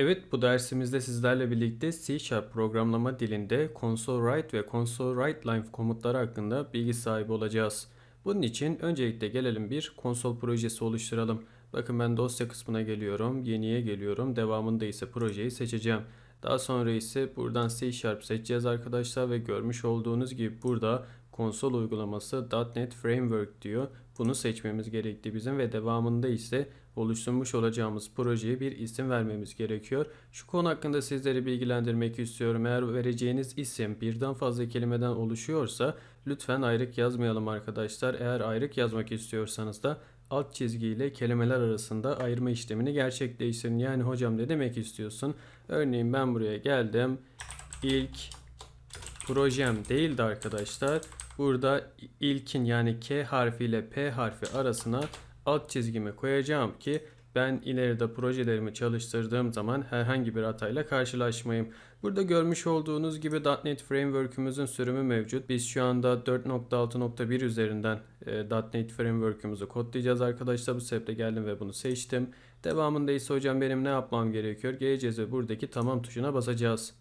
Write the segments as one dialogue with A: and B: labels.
A: Evet bu dersimizde sizlerle birlikte C Sharp programlama dilinde console write ve console write line komutları hakkında bilgi sahibi olacağız. Bunun için öncelikle gelelim bir konsol projesi oluşturalım. Bakın ben dosya kısmına geliyorum, yeniye geliyorum, devamında ise projeyi seçeceğim. Daha sonra ise buradan C Sharp seçeceğiz arkadaşlar ve görmüş olduğunuz gibi burada konsol uygulaması .NET Framework diyor. Bunu seçmemiz gerekti bizim ve devamında ise oluşturmuş olacağımız projeye bir isim vermemiz gerekiyor. Şu konu hakkında sizleri bilgilendirmek istiyorum. Eğer vereceğiniz isim birden fazla kelimeden oluşuyorsa lütfen ayrık yazmayalım arkadaşlar. Eğer ayrık yazmak istiyorsanız da alt çizgiyle kelimeler arasında ayırma işlemini gerçekleştirin. Yani hocam ne demek istiyorsun? Örneğin ben buraya geldim. İlk projem değildi arkadaşlar. Burada ilkin yani K harfi ile P harfi arasına alt çizgimi koyacağım ki ben ileride projelerimi çalıştırdığım zaman herhangi bir hatayla karşılaşmayayım. Burada görmüş olduğunuz gibi .NET Framework'ümüzün sürümü mevcut. Biz şu anda 4.6.1 üzerinden e, .NET Framework'ümüzü kodlayacağız arkadaşlar. Bu sebeple geldim ve bunu seçtim. Devamında ise hocam benim ne yapmam gerekiyor? Geleceğiz ve buradaki tamam tuşuna basacağız.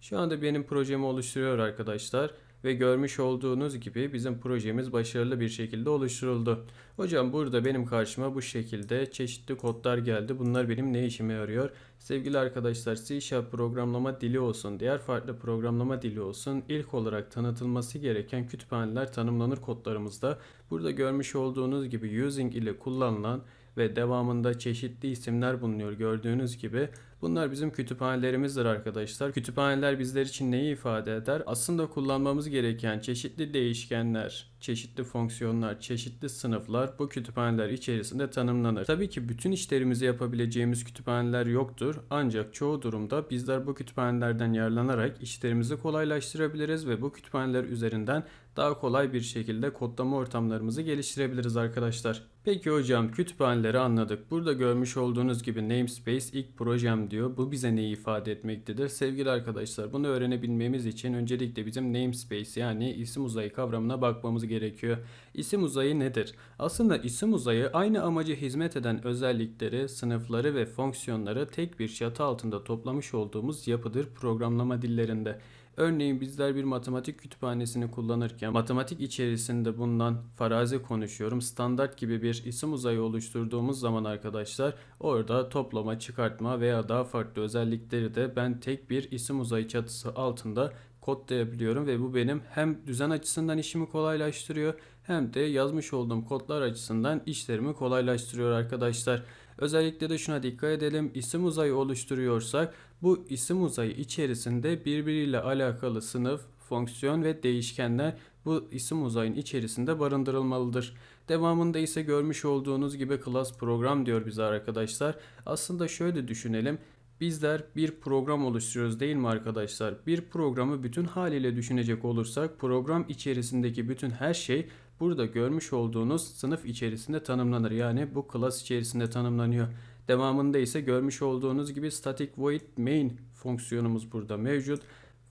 A: Şu anda benim projemi oluşturuyor arkadaşlar ve görmüş olduğunuz gibi bizim projemiz başarılı bir şekilde oluşturuldu. Hocam burada benim karşıma bu şekilde çeşitli kodlar geldi. Bunlar benim ne işime yarıyor? Sevgili arkadaşlar C Sharp programlama dili olsun, diğer farklı programlama dili olsun ilk olarak tanıtılması gereken kütüphaneler tanımlanır kodlarımızda. Burada görmüş olduğunuz gibi using ile kullanılan ve devamında çeşitli isimler bulunuyor gördüğünüz gibi. Bunlar bizim kütüphanelerimizdir arkadaşlar. Kütüphaneler bizler için neyi ifade eder? Aslında kullanmamız gereken çeşitli değişkenler, çeşitli fonksiyonlar, çeşitli sınıflar bu kütüphaneler içerisinde tanımlanır. Tabii ki bütün işlerimizi yapabileceğimiz kütüphaneler yoktur. Ancak çoğu durumda bizler bu kütüphanelerden yararlanarak işlerimizi kolaylaştırabiliriz ve bu kütüphaneler üzerinden daha kolay bir şekilde kodlama ortamlarımızı geliştirebiliriz arkadaşlar. Peki hocam kütüphaneleri anladık. Burada görmüş olduğunuz gibi namespace ilk projem diyor. Bu bize neyi ifade etmektedir? Sevgili arkadaşlar bunu öğrenebilmemiz için öncelikle bizim namespace yani isim uzayı kavramına bakmamız gerekiyor. İsim uzayı nedir? Aslında isim uzayı aynı amaca hizmet eden özellikleri, sınıfları ve fonksiyonları tek bir çatı altında toplamış olduğumuz yapıdır programlama dillerinde. Örneğin bizler bir matematik kütüphanesini kullanırken matematik içerisinde bulunan farazi konuşuyorum. Standart gibi bir isim uzayı oluşturduğumuz zaman arkadaşlar orada toplama, çıkartma veya daha farklı özellikleri de ben tek bir isim uzayı çatısı altında kodlayabiliyorum ve bu benim hem düzen açısından işimi kolaylaştırıyor hem de yazmış olduğum kodlar açısından işlerimi kolaylaştırıyor arkadaşlar. Özellikle de şuna dikkat edelim. İsim uzayı oluşturuyorsak bu isim uzayı içerisinde birbiriyle alakalı sınıf, fonksiyon ve değişkenler bu isim uzayın içerisinde barındırılmalıdır. Devamında ise görmüş olduğunuz gibi class program diyor bize arkadaşlar. Aslında şöyle düşünelim. Bizler bir program oluşturuyoruz değil mi arkadaşlar? Bir programı bütün haliyle düşünecek olursak program içerisindeki bütün her şey burada görmüş olduğunuz sınıf içerisinde tanımlanır. Yani bu class içerisinde tanımlanıyor. Devamında ise görmüş olduğunuz gibi static void main fonksiyonumuz burada mevcut.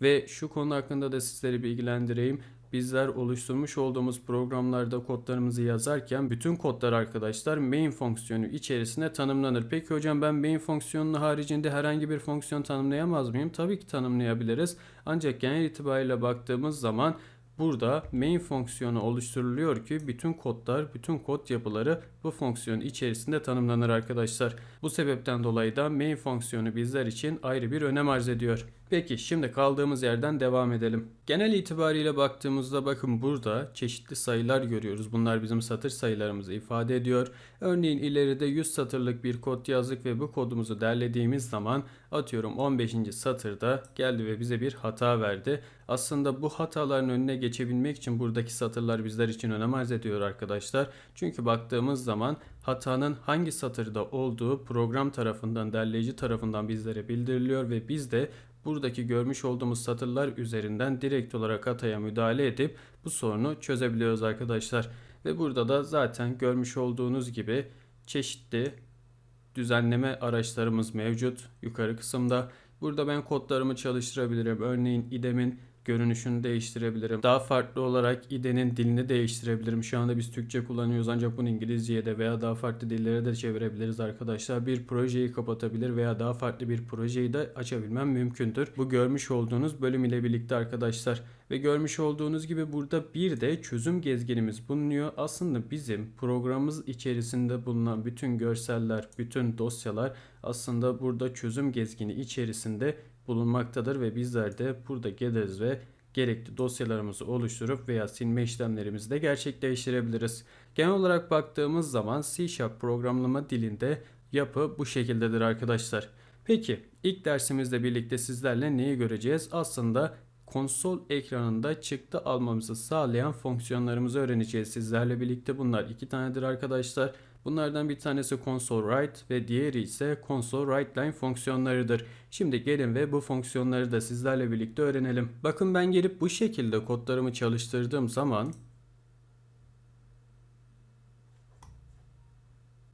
A: Ve şu konu hakkında da sizleri bilgilendireyim. Bizler oluşturmuş olduğumuz programlarda kodlarımızı yazarken bütün kodlar arkadaşlar main fonksiyonu içerisinde tanımlanır. Peki hocam ben main fonksiyonunun haricinde herhangi bir fonksiyon tanımlayamaz mıyım? Tabii ki tanımlayabiliriz. Ancak genel itibariyle baktığımız zaman Burada main fonksiyonu oluşturuluyor ki bütün kodlar, bütün kod yapıları bu fonksiyon içerisinde tanımlanır arkadaşlar. Bu sebepten dolayı da main fonksiyonu bizler için ayrı bir önem arz ediyor. Peki şimdi kaldığımız yerden devam edelim. Genel itibariyle baktığımızda bakın burada çeşitli sayılar görüyoruz. Bunlar bizim satır sayılarımızı ifade ediyor. Örneğin ileride 100 satırlık bir kod yazdık ve bu kodumuzu derlediğimiz zaman atıyorum 15. satırda geldi ve bize bir hata verdi. Aslında bu hataların önüne geçebilmek için buradaki satırlar bizler için önem arz ediyor arkadaşlar. Çünkü baktığımız zaman hatanın hangi satırda olduğu program tarafından, derleyici tarafından bizlere bildiriliyor ve biz de buradaki görmüş olduğumuz satırlar üzerinden direkt olarak hataya müdahale edip bu sorunu çözebiliyoruz arkadaşlar. Ve burada da zaten görmüş olduğunuz gibi çeşitli düzenleme araçlarımız mevcut yukarı kısımda. Burada ben kodlarımı çalıştırabilirim. Örneğin IDEM'in görünüşünü değiştirebilirim. Daha farklı olarak IDE'nin dilini değiştirebilirim. Şu anda biz Türkçe kullanıyoruz ancak bunu İngilizceye de veya daha farklı dillere de çevirebiliriz arkadaşlar. Bir projeyi kapatabilir veya daha farklı bir projeyi de açabilmem mümkündür. Bu görmüş olduğunuz bölüm ile birlikte arkadaşlar. Ve görmüş olduğunuz gibi burada bir de çözüm gezginimiz bulunuyor. Aslında bizim programımız içerisinde bulunan bütün görseller, bütün dosyalar aslında burada çözüm gezgini içerisinde bulunmaktadır ve bizler de burada geliriz ve gerekli dosyalarımızı oluşturup veya silme işlemlerimizi de gerçekleştirebiliriz. Genel olarak baktığımız zaman C Sharp programlama dilinde yapı bu şekildedir arkadaşlar. Peki ilk dersimizle birlikte sizlerle neyi göreceğiz? Aslında konsol ekranında çıktı almamızı sağlayan fonksiyonlarımızı öğreneceğiz sizlerle birlikte. Bunlar iki tanedir arkadaşlar. Bunlardan bir tanesi console write ve diğeri ise console write line fonksiyonlarıdır. Şimdi gelin ve bu fonksiyonları da sizlerle birlikte öğrenelim. Bakın ben gelip bu şekilde kodlarımı çalıştırdığım zaman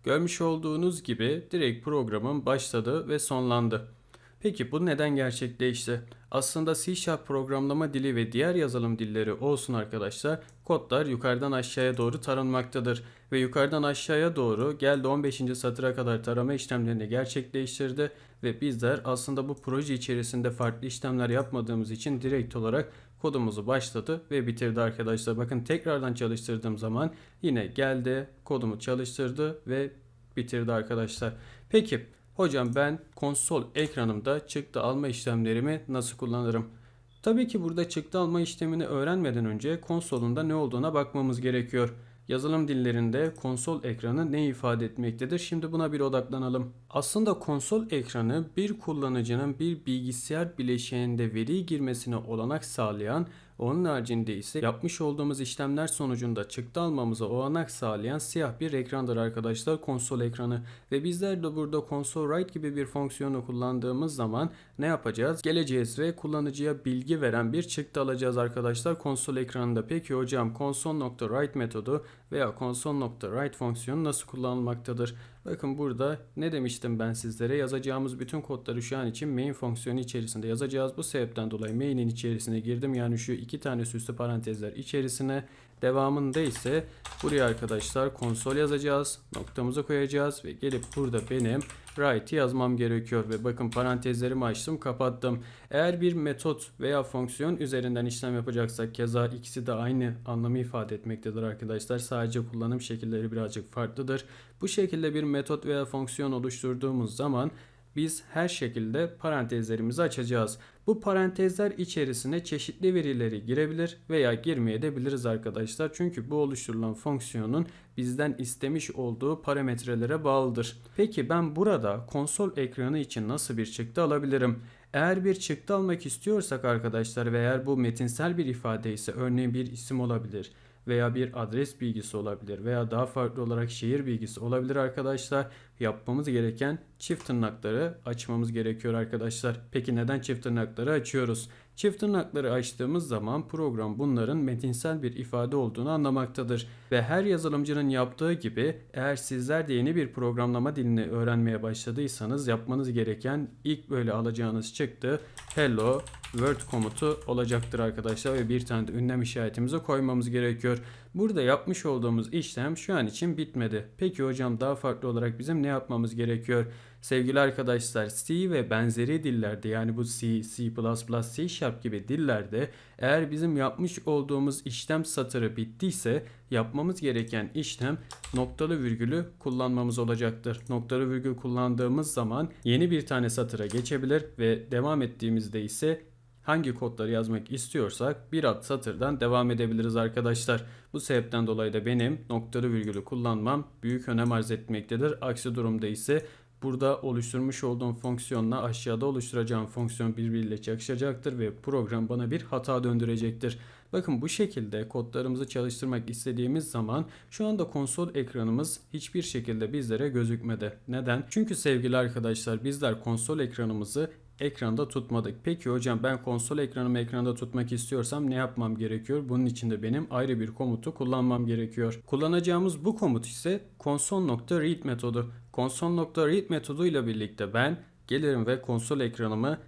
A: görmüş olduğunuz gibi direkt programım başladı ve sonlandı. Peki bu neden gerçekleşti? Aslında C Sharp programlama dili ve diğer yazılım dilleri olsun arkadaşlar kodlar yukarıdan aşağıya doğru taranmaktadır. Ve yukarıdan aşağıya doğru geldi 15. satıra kadar tarama işlemlerini gerçekleştirdi. Ve bizler aslında bu proje içerisinde farklı işlemler yapmadığımız için direkt olarak kodumuzu başladı ve bitirdi arkadaşlar. Bakın tekrardan çalıştırdığım zaman yine geldi kodumu çalıştırdı ve bitirdi arkadaşlar. Peki Hocam ben konsol ekranımda çıktı alma işlemlerimi nasıl kullanırım? Tabii ki burada çıktı alma işlemini öğrenmeden önce konsolunda ne olduğuna bakmamız gerekiyor. Yazılım dillerinde konsol ekranı ne ifade etmektedir? Şimdi buna bir odaklanalım. Aslında konsol ekranı bir kullanıcının bir bilgisayar bileşeninde veri girmesine olanak sağlayan onun haricinde ise yapmış olduğumuz işlemler sonucunda çıktı almamıza olanak sağlayan siyah bir ekrandır arkadaşlar konsol ekranı. Ve bizler de burada console write gibi bir fonksiyonu kullandığımız zaman ne yapacağız? Geleceğiz ve kullanıcıya bilgi veren bir çıktı alacağız arkadaşlar konsol ekranında. Peki hocam console.write metodu veya console.write fonksiyonu nasıl kullanılmaktadır? Bakın burada ne demiştim ben sizlere yazacağımız bütün kodları şu an için main fonksiyonu içerisinde yazacağız. Bu sebepten dolayı main'in içerisine girdim. Yani şu iki tane süslü parantezler içerisine devamında ise buraya arkadaşlar konsol yazacağız. Noktamızı koyacağız ve gelip burada benim write yazmam gerekiyor ve bakın parantezlerimi açtım kapattım. Eğer bir metot veya fonksiyon üzerinden işlem yapacaksak keza ikisi de aynı anlamı ifade etmektedir arkadaşlar. Sadece kullanım şekilleri birazcık farklıdır. Bu şekilde bir metot veya fonksiyon oluşturduğumuz zaman biz her şekilde parantezlerimizi açacağız. Bu parantezler içerisine çeşitli verileri girebilir veya girmeyebiliriz arkadaşlar. Çünkü bu oluşturulan fonksiyonun bizden istemiş olduğu parametrelere bağlıdır. Peki ben burada konsol ekranı için nasıl bir çıktı alabilirim? Eğer bir çıktı almak istiyorsak arkadaşlar ve eğer bu metinsel bir ifade ise örneğin bir isim olabilir veya bir adres bilgisi olabilir veya daha farklı olarak şehir bilgisi olabilir arkadaşlar. Yapmamız gereken çift tırnakları açmamız gerekiyor arkadaşlar. Peki neden çift tırnakları açıyoruz? Çift tırnakları açtığımız zaman program bunların metinsel bir ifade olduğunu anlamaktadır. Ve her yazılımcının yaptığı gibi eğer sizler de yeni bir programlama dilini öğrenmeye başladıysanız yapmanız gereken ilk böyle alacağınız çıktı hello word komutu olacaktır arkadaşlar ve bir tane de ünlem işaretimizi koymamız gerekiyor. Burada yapmış olduğumuz işlem şu an için bitmedi. Peki hocam daha farklı olarak bizim ne yapmamız gerekiyor? Sevgili arkadaşlar C ve benzeri dillerde yani bu C, C++, C Sharp gibi dillerde eğer bizim yapmış olduğumuz işlem satırı bittiyse yapmamız gereken işlem noktalı virgülü kullanmamız olacaktır. Noktalı virgül kullandığımız zaman yeni bir tane satıra geçebilir ve devam ettiğimizde ise hangi kodları yazmak istiyorsak bir ad satırdan devam edebiliriz arkadaşlar. Bu sebepten dolayı da benim noktalı virgülü kullanmam büyük önem arz etmektedir. Aksi durumda ise burada oluşturmuş olduğum fonksiyonla aşağıda oluşturacağım fonksiyon birbiriyle çakışacaktır ve program bana bir hata döndürecektir. Bakın bu şekilde kodlarımızı çalıştırmak istediğimiz zaman şu anda konsol ekranımız hiçbir şekilde bizlere gözükmedi. Neden? Çünkü sevgili arkadaşlar bizler konsol ekranımızı ekranda tutmadık. Peki hocam ben konsol ekranımı ekranda tutmak istiyorsam ne yapmam gerekiyor? Bunun için de benim ayrı bir komutu kullanmam gerekiyor. Kullanacağımız bu komut ise console.read metodu. Console.read metodu ile birlikte ben gelirim ve konsol ekranımı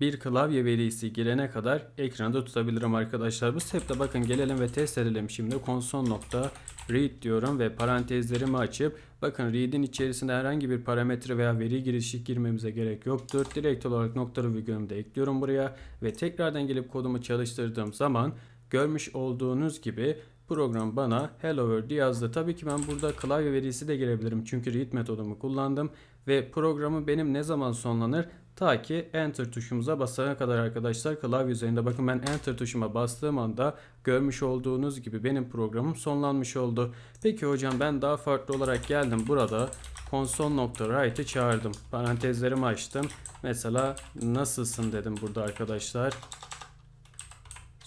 A: bir klavye verisi girene kadar ekranda tutabilirim arkadaşlar. Bu stepte bakın gelelim ve test edelim şimdi. Console nokta read diyorum ve parantezlerimi açıp bakın read'in içerisinde herhangi bir parametre veya veri girişi girmemize gerek yoktur. Direkt olarak noktalı virgülümü de ekliyorum buraya ve tekrardan gelip kodumu çalıştırdığım zaman görmüş olduğunuz gibi program bana hello world yazdı. Tabii ki ben burada klavye verisi de girebilirim çünkü read metodumu kullandım ve programı benim ne zaman sonlanır? Ta ki enter tuşumuza basana kadar arkadaşlar klavye üzerinde bakın ben enter tuşuma bastığım anda görmüş olduğunuz gibi benim programım sonlanmış oldu. Peki hocam ben daha farklı olarak geldim burada console.write'ı çağırdım. Parantezlerimi açtım. Mesela nasılsın dedim burada arkadaşlar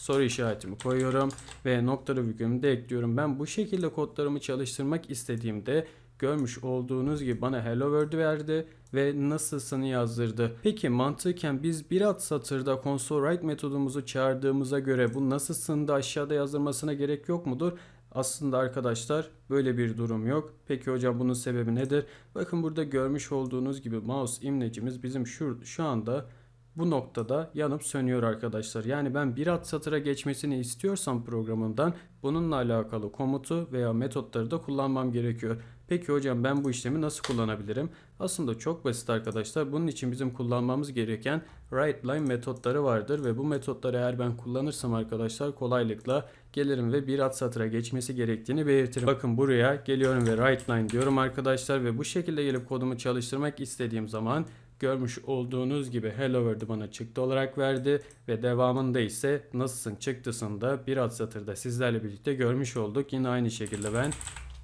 A: soru işaretimi koyuyorum ve noktalı virgülümü de ekliyorum. Ben bu şekilde kodlarımı çalıştırmak istediğimde görmüş olduğunuz gibi bana hello world verdi ve nasılsını yazdırdı. Peki mantıken biz bir alt satırda console write metodumuzu çağırdığımıza göre bu nasılsını da aşağıda yazdırmasına gerek yok mudur? Aslında arkadaşlar böyle bir durum yok. Peki hocam bunun sebebi nedir? Bakın burada görmüş olduğunuz gibi mouse imlecimiz bizim şu, şu anda bu noktada yanıp sönüyor arkadaşlar. Yani ben bir alt satıra geçmesini istiyorsam programımdan bununla alakalı komutu veya metotları da kullanmam gerekiyor. Peki hocam ben bu işlemi nasıl kullanabilirim? Aslında çok basit arkadaşlar. Bunun için bizim kullanmamız gereken write line metotları vardır ve bu metotları eğer ben kullanırsam arkadaşlar kolaylıkla gelirim ve bir alt satıra geçmesi gerektiğini belirtirim. Bakın buraya geliyorum ve write line diyorum arkadaşlar ve bu şekilde gelip kodumu çalıştırmak istediğim zaman görmüş olduğunuz gibi hello world'ü bana çıktı olarak verdi ve devamında ise nasılsın çıktısını da bir alt satırda sizlerle birlikte görmüş olduk. Yine aynı şekilde ben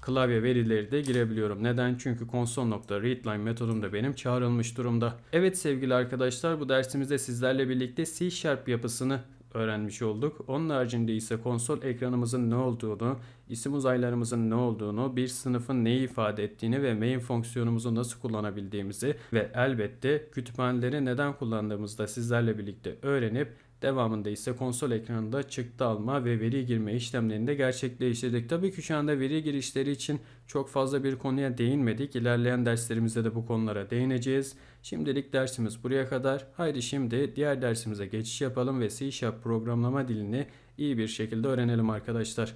A: klavye verileri de girebiliyorum. Neden? Çünkü console.readline metodum da benim çağrılmış durumda. Evet sevgili arkadaşlar bu dersimizde sizlerle birlikte C Sharp yapısını öğrenmiş olduk. Onun haricinde ise konsol ekranımızın ne olduğunu, isim uzaylarımızın ne olduğunu, bir sınıfın neyi ifade ettiğini ve main fonksiyonumuzu nasıl kullanabildiğimizi ve elbette kütüphaneleri neden kullandığımızı da sizlerle birlikte öğrenip Devamında ise konsol ekranında çıktı alma ve veri girme işlemlerini de gerçekleştirdik. Tabii ki şu anda veri girişleri için çok fazla bir konuya değinmedik. İlerleyen derslerimizde de bu konulara değineceğiz. Şimdilik dersimiz buraya kadar. Haydi şimdi diğer dersimize geçiş yapalım ve C Sharp programlama dilini iyi bir şekilde öğrenelim arkadaşlar.